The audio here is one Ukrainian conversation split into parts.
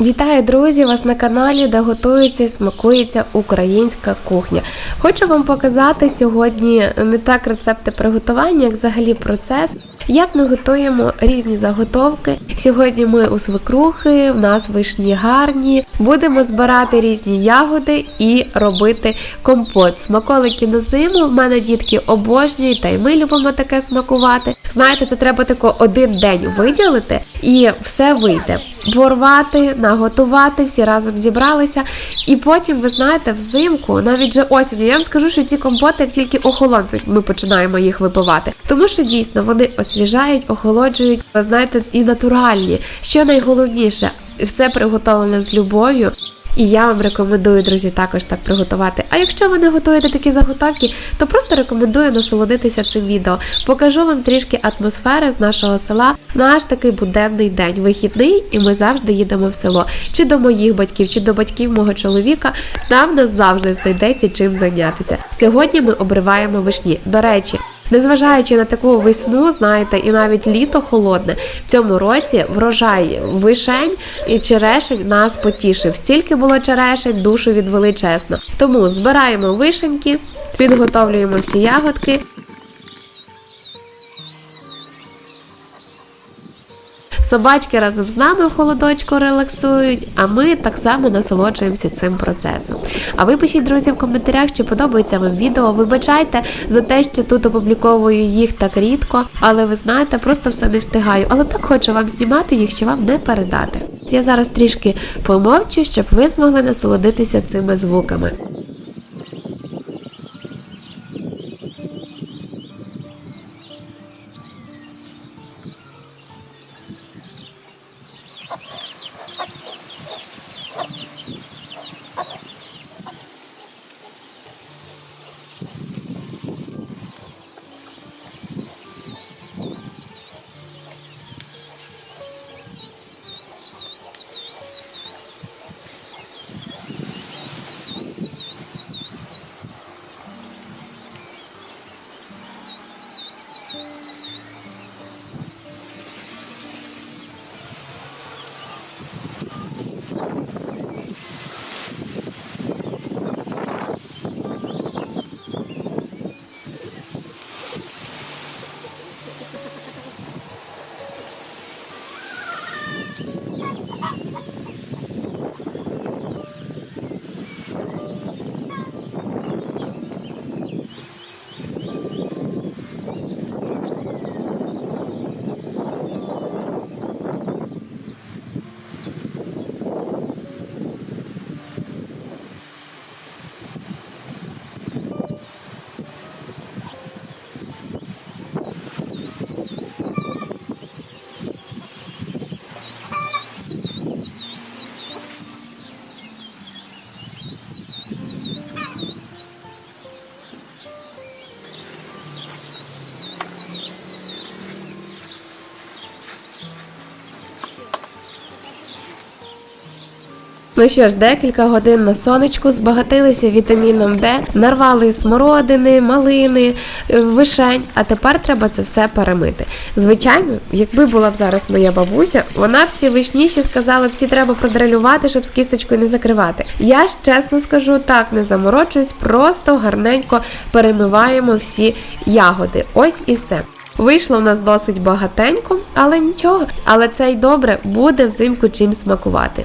Вітаю, друзі! Вас на каналі, де готується і смакується українська кухня. Хочу вам показати сьогодні не так рецепти приготування, як взагалі процес, як ми готуємо різні заготовки. Сьогодні ми у свекрухи, в нас вишні гарні. Будемо збирати різні ягоди і робити компот. Смаколики на зиму. В мене дітки обожнюють, та й ми любимо таке смакувати. Знаєте, це треба тако один день виділити і все вийде. Порвати, наготувати, всі разом зібралися. І потім, ви знаєте, взимку, навіть же осінню, я вам скажу, що ці компоти, як тільки охолонуть, ми починаємо їх випивати. Тому що дійсно вони освіжають, охолоджують, ви знаєте, і натуральні. Що найголовніше, все приготовлене з любов'ю. І я вам рекомендую, друзі, також так приготувати. А якщо ви не готуєте такі заготовки, то просто рекомендую насолодитися цим відео. Покажу вам трішки атмосфери з нашого села. Наш такий буденний день, вихідний, і ми завжди їдемо в село. Чи до моїх батьків, чи до батьків мого чоловіка. Там нас завжди знайдеться чим зайнятися. Сьогодні ми обриваємо вишні. До речі. Незважаючи на таку весну, знаєте, і навіть літо холодне, в цьому році врожай вишень і черешень нас потішив. Стільки було черешень, душу відвели чесно. Тому збираємо вишеньки, підготовлюємо всі ягодки. Собачки разом з нами в холодочку релаксують, а ми так само насолоджуємося цим процесом. А ви пишіть, друзі, в коментарях, чи подобається вам відео. Вибачайте за те, що тут опубліковую їх так рідко, але ви знаєте, просто все не встигаю. Але так хочу вам знімати їх, що вам не передати. Я зараз трішки помовчу, щоб ви змогли насолодитися цими звуками. Ну що ж, декілька годин на сонечку збагатилися вітаміном Д, нарвали смородини, малини, е, вишень, а тепер треба це все перемити. Звичайно, якби була б зараз моя бабуся, вона б ці вишніші сказала б, всі треба продрелювати, щоб з кісточкою не закривати. Я ж чесно скажу, так не заморочуюсь, просто гарненько перемиваємо всі ягоди. Ось і все. Вийшло в нас досить багатенько, але нічого. Але це й добре, буде взимку чим смакувати.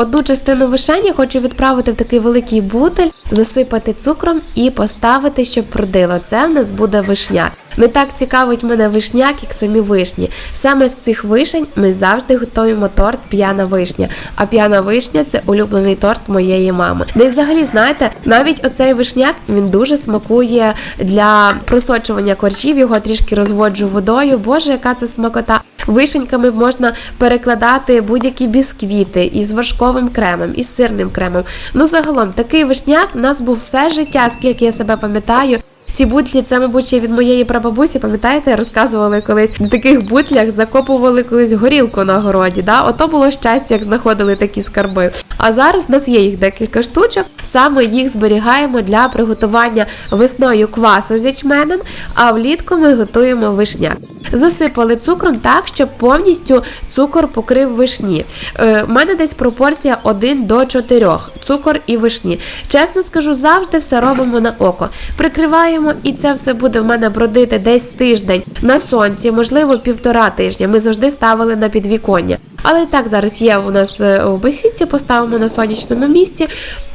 Одну частину вишень я хочу відправити в такий великий бутель, засипати цукром і поставити, щоб продило. Це в нас буде вишня. Не так цікавить мене вишняк, як самі вишні. Саме з цих вишень ми завжди готуємо торт п'яна вишня. А п'яна вишня це улюблений торт моєї мами. Ну і взагалі, знаєте, навіть оцей вишняк він дуже смакує для просочування корчів. Його трішки розводжу водою. Боже, яка це смакота! Вишеньками можна перекладати будь-які бісквіти із вершковим кремом, із сирним кремом. Ну, загалом, такий вишняк у нас був все життя, скільки я себе пам'ятаю. Ці бутлі, це, мабуть, від моєї прабабусі, пам'ятаєте, розказували колись в таких бутлях закопували колись горілку на городі. Да? Ото було щастя, як знаходили такі скарби. А зараз в нас є їх декілька штучок. Саме їх зберігаємо для приготування весною квасу з ячменем, а влітку ми готуємо вишняк. Засипали цукром так, щоб повністю цукор покрив вишні. Е, У мене десь пропорція 1 до 4 цукор і вишні. Чесно скажу, завжди все робимо на око. Прикриваємо, і це все буде в мене бродити десь тиждень на сонці, можливо, півтора тижня. Ми завжди ставили на підвіконня. Але і так зараз є у нас е, в бесідці, поставимо на сонячному місці.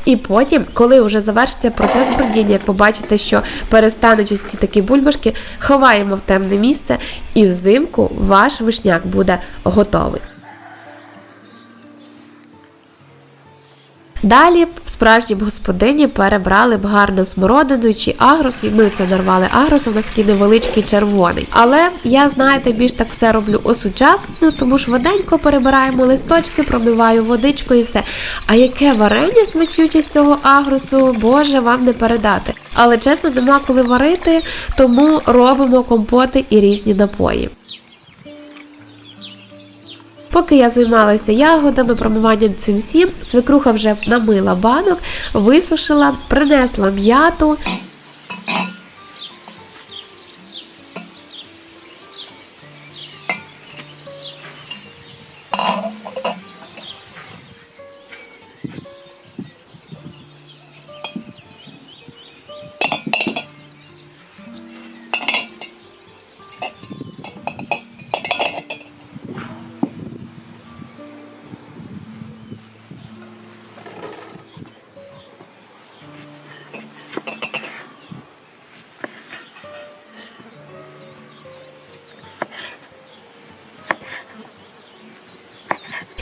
І потім, коли вже завершиться процес бродіння, як побачите, що перестануть ось ці такі бульбашки, ховаємо в темне місце, і взимку ваш вишняк буде готовий. Далі справжні б господині перебрали б гарно смородину чи агрос, і ми це нарвали агрос, у нас такий невеличкий червоний. Але я, знаєте, більш так все роблю осучаснено, тому швиденько перебираємо листочки, промиваю водичкою і все. А яке варення смачнюче з цього агросу, боже, вам не передати. Але чесно, нема коли варити, тому робимо компоти і різні напої. Поки я займалася ягодами, промиванням цим всім, свекруха вже намила банок, висушила, принесла м'яту.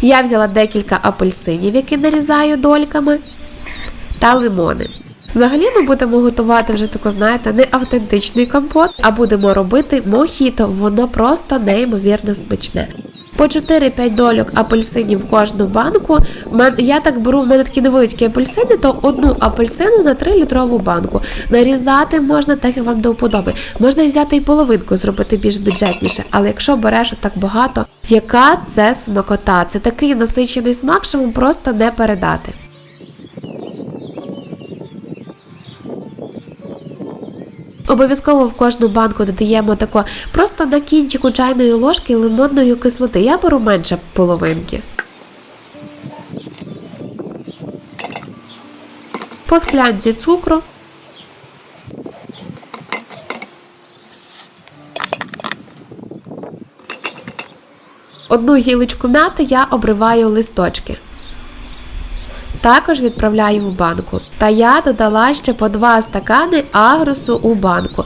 Я взяла декілька апельсинів, які нарізаю дольками, та лимони. Взагалі ми будемо готувати вже таку, знаєте, не автентичний компот, а будемо робити мохіто. Воно просто неймовірно смачне. По 4-5 дольок апельсинів в кожну банку. Я так беру, в мене такі невеличкі апельсини, то одну апельсину на 3 літрову банку. Нарізати можна так, як вам до вподоби. Можна взяти і половинку, зробити більш бюджетніше. Але якщо береш так багато, яка це смакота? Це такий насичений смак, що вам просто не передати. Обов'язково в кожну банку додаємо тако просто на кінчику чайної ложки лимонної кислоти. Я беру менше половинки. По склянці цукру. Одну гілочку м'яти я обриваю листочки. Також відправляю в банку. Та я додала ще по 2 стакани агросу у банку.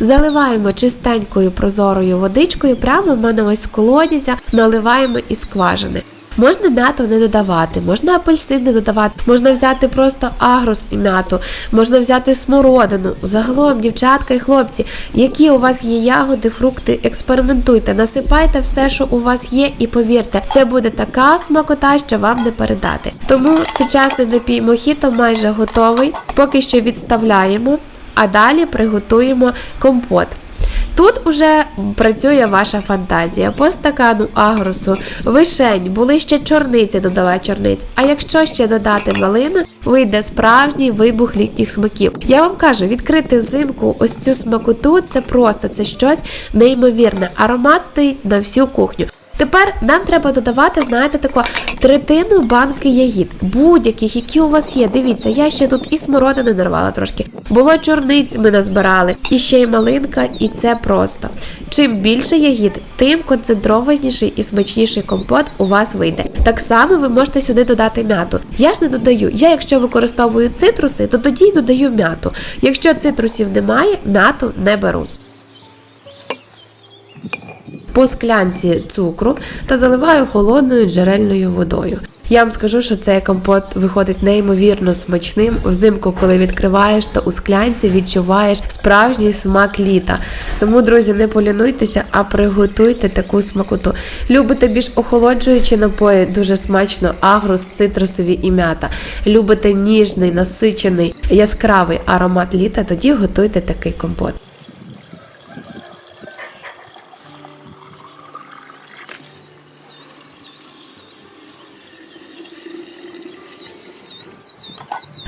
Заливаємо чистенькою прозорою водичкою, прямо в мене ось колодязя, наливаємо із скважини. Можна м'яту не додавати, можна апельсин не додавати, можна взяти просто агрос і м'яту, можна взяти смородину. Загалом, дівчатка і хлопці, які у вас є ягоди, фрукти, експериментуйте, насипайте все, що у вас є, і повірте, це буде така смакота, що вам не передати. Тому сучасний напій мохіто майже готовий. Поки що відставляємо, а далі приготуємо компот. Тут уже працює ваша фантазія. По стакану агросу, вишень, були ще чорниці, додала чорниць. А якщо ще додати малину, вийде справжній вибух літніх смаків. Я вам кажу, відкрити взимку ось цю смакоту це просто це щось неймовірне. Аромат стоїть на всю кухню. Тепер нам треба додавати, знаєте, таку третину банки ягід, будь-яких, які у вас є. Дивіться, я ще тут і смородини нарвала трошки. Було чорниць, ми назбирали, і ще й малинка, і це просто. Чим більше ягід, тим концентрованіший і смачніший компот у вас вийде. Так само ви можете сюди додати м'яту. Я ж не додаю. Я, якщо використовую цитруси, то тоді й додаю м'яту. Якщо цитрусів немає, м'яту не беру. По склянці цукру та заливаю холодною джерельною водою. Я вам скажу, що цей компот виходить неймовірно смачним. Взимку, коли відкриваєш, то у склянці відчуваєш справжній смак літа. Тому, друзі, не полінуйтеся, а приготуйте таку смакоту. Любите більш охолоджуючі напої, дуже смачно, агрус, цитрусові і м'ята. Любите ніжний, насичений, яскравий аромат літа, тоді готуйте такий компот.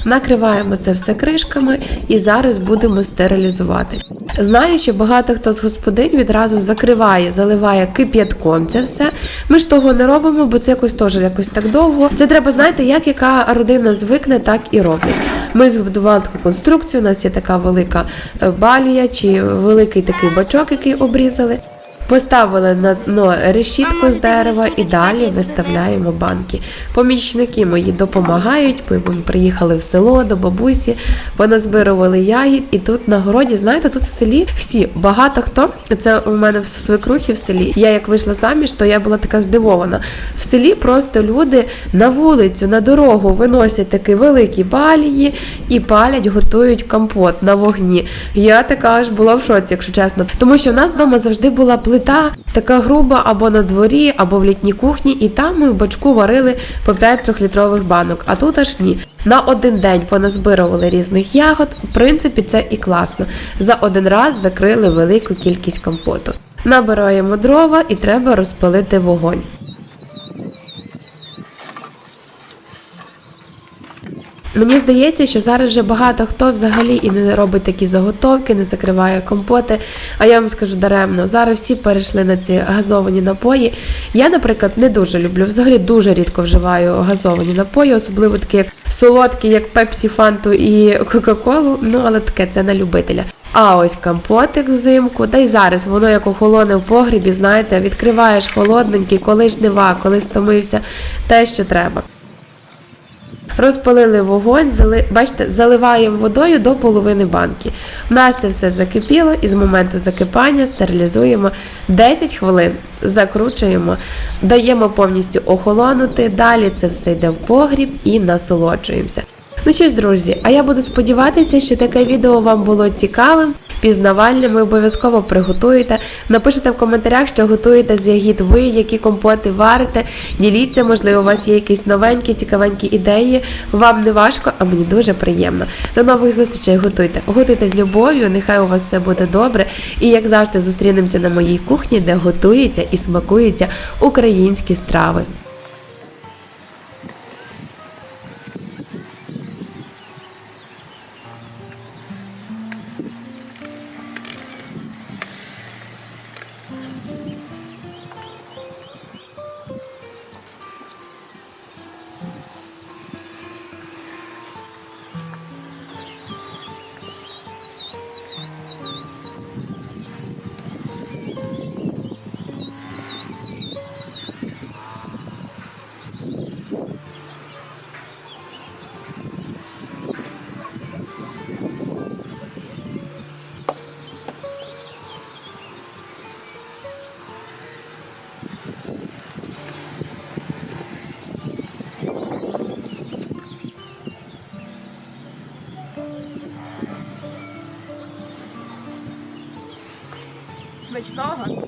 Накриваємо це все кришками і зараз будемо стерилізувати. Знаю, що багато хто з господинь відразу закриває, заливає кип'ятком це все. Ми ж того не робимо, бо це якось теж якось так довго. Це треба знаєте, як яка родина звикне, так і роблять. Ми збудували таку конструкцію. У нас є така велика е, балія чи великий такий бачок, який обрізали. Поставили на дно решітку з дерева і далі виставляємо банки. Помічники мої допомагають. Ми приїхали в село до бабусі, поназбирували ягід, і тут на городі, знаєте, тут в селі всі багато хто. Це у мене в свекрухі в селі. Я як вийшла заміж, то я була така здивована. В селі просто люди на вулицю, на дорогу виносять такі великі балії і палять, готують компот на вогні. Я така аж була в шоці, якщо чесно. Тому що в нас вдома завжди була плита така груба або на дворі, або в літній кухні, і там ми в бачку варили по 5 трьохлітрових банок. А тут аж ні. На один день поназбирували різних ягод. В принципі, це і класно. За один раз закрили велику кількість компоту. Набираємо дрова і треба розпалити вогонь. Мені здається, що зараз вже багато хто взагалі і не робить такі заготовки, не закриває компоти. А я вам скажу даремно, зараз всі перейшли на ці газовані напої. Я, наприклад, не дуже люблю, взагалі дуже рідко вживаю газовані напої, особливо такі солодкі, як пепсі, фанту і кока-колу. Ну, але таке це на любителя. А ось компотик взимку, та й зараз воно як охолоне в погрібі, знаєте, відкриваєш холодненький, коли жнива, коли стомився, те, що треба. Розпалили вогонь, зали... бачите, заливаємо водою до половини банки. У нас це все закипіло і з моменту закипання стерилізуємо 10 хвилин, закручуємо, даємо повністю охолонути. Далі це все йде в погріб і насолоджуємося. Ну що ж, друзі, а я буду сподіватися, що таке відео вам було цікавим, пізнавальним. Ви обов'язково приготуєте. Напишите в коментарях, що готуєте з ягід ви, які компоти варите. Діліться, можливо, у вас є якісь новенькі, цікавенькі ідеї. Вам не важко, а мені дуже приємно. До нових зустрічей готуйте. Готуйте з любов'ю, нехай у вас все буде добре. І як завжди, зустрінемося на моїй кухні, де готується і смакуються українські страви. Смачного.